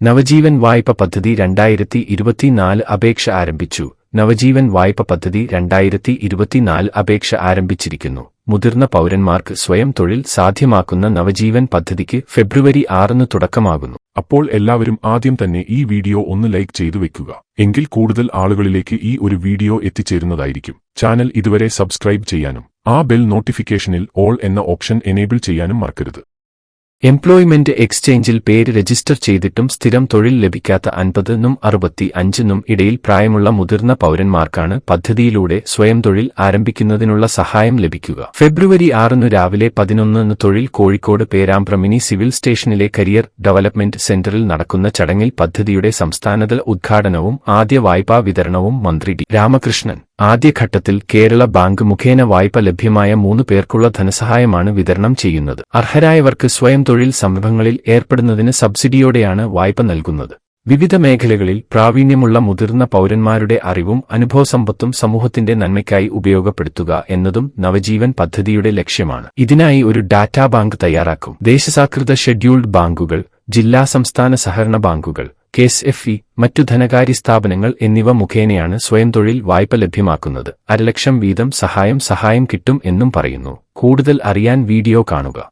നവജീവൻ വായ്പ പദ്ധതി രണ്ടായിരത്തി ഇരുപത്തിനാല് അപേക്ഷ ആരംഭിച്ചു. നവജീവൻ വായ്പ പദ്ധതി രണ്ടായിരത്തി ഇരുപത്തിനാല് അപേക്ഷ ആരംഭിച്ചിരിക്കുന്നു. മുതിർന്ന പൗരന്മാർക്ക് സ്വയം തൊഴിൽ സാധ്യമാക്കുന്ന നവജീവൻ പദ്ധതിക്ക് ഫെബ്രുവരി ആറിന് തുടക്കമാകുന്നു. അപ്പോൾ എല്ലാവരും ആദ്യം തന്നെ ഈ വീഡിയോ ഒന്ന് ലൈക്ക് ചെയ്തു വെക്കുക. എങ്കിൽ കൂടുതൽ ആളുകളിലേക്ക് ഈ ഒരു വീഡിയോ എത്തിച്ചേരുന്നതായിരിക്കും. ചാനൽ ഇതുവരെ സബ്സ്ക്രൈബ് ചെയ്യാനും ആ ബെൽ നോട്ടിഫിക്കേഷനിൽ ഓൾ എന്ന ഓപ്ഷൻ എനേബിൾ ചെയ്യാനും മറക്കരുത്. എംപ്ലോയ്മെന്റ് എക്സ്ചേഞ്ചിൽ പേര് രജിസ്റ്റർ ചെയ്തിട്ടും സ്ഥിരം തൊഴിൽ ലഭിക്കാത്ത അൻപതിനും അറുപത്തി അഞ്ചിനും ഇടയിൽ പ്രായമുള്ള മുതിർന്ന പൗരന്മാർക്കാണ് പദ്ധതിയിലൂടെ സ്വയം തൊഴിൽ ആരംഭിക്കുന്നതിനുള്ള സഹായം ലഭിക്കുക. ഫെബ്രുവരി ആറിന് രാവിലെ പതിനൊന്നിന് തൊഴിൽ കോഴിക്കോട് പേരാമ്പ്ര മിനി സിവിൽ സ്റ്റേഷനിലെ കരിയർ ഡെവലപ്മെന്റ് സെന്ററിൽ നടക്കുന്ന ചടങ്ങിൽ പദ്ധതിയുടെ സംസ്ഥാനതല ഉദ്ഘാടനവും ആദ്യ വായ്പാ വിതരണവും മന്ത്രി ഡി രാമകൃഷ്ണൻ ആദ്യഘട്ടത്തിൽ കേരള ബാങ്ക് മുഖേന വായ്പ ലഭ്യമായ മൂന്ന് പേർക്കുള്ള ധനസഹായമാണ് വിതരണം ചെയ്യുന്നത്. അർഹരായവർക്ക് സ്വയം തൊഴിൽ സംരംഭങ്ങളിൽ ഏർപ്പെടുന്നതിന് സബ്സിഡിയോടെയാണ് വായ്പ നൽകുന്നത്. വിവിധ മേഖലകളിൽ പ്രാവീണ്യമുള്ള മുതിർന്ന പൗരന്മാരുടെ അറിവും അനുഭവസമ്പത്തും സമൂഹത്തിന്റെ നന്മയ്ക്കായി ഉപയോഗപ്പെടുത്തുക എന്നതും നവജീവൻ പദ്ധതിയുടെ ലക്ഷ്യമാണ്. ഇതിനായി ഒരു ഡാറ്റാ ബാങ്ക് തയ്യാറാക്കും. ദേശസാകൃത ഷെഡ്യൂൾഡ് ബാങ്കുകൾ ജില്ലാ സംസ്ഥാന സഹകരണ ബാങ്കുകൾ കെസ് എഫ് ഇ മറ്റു ധനകാര്യ സ്ഥാപനങ്ങൾ എന്നിവ മുഖേനയാണ് സ്വയം തൊഴിൽ വായ്പ ലഭ്യമാക്കുന്നത്. അരലക്ഷം വീതം സഹായം സഹായം കിട്ടും എന്നും പറയുന്നു. കൂടുതൽ അറിയാൻ വീഡിയോ കാണുക.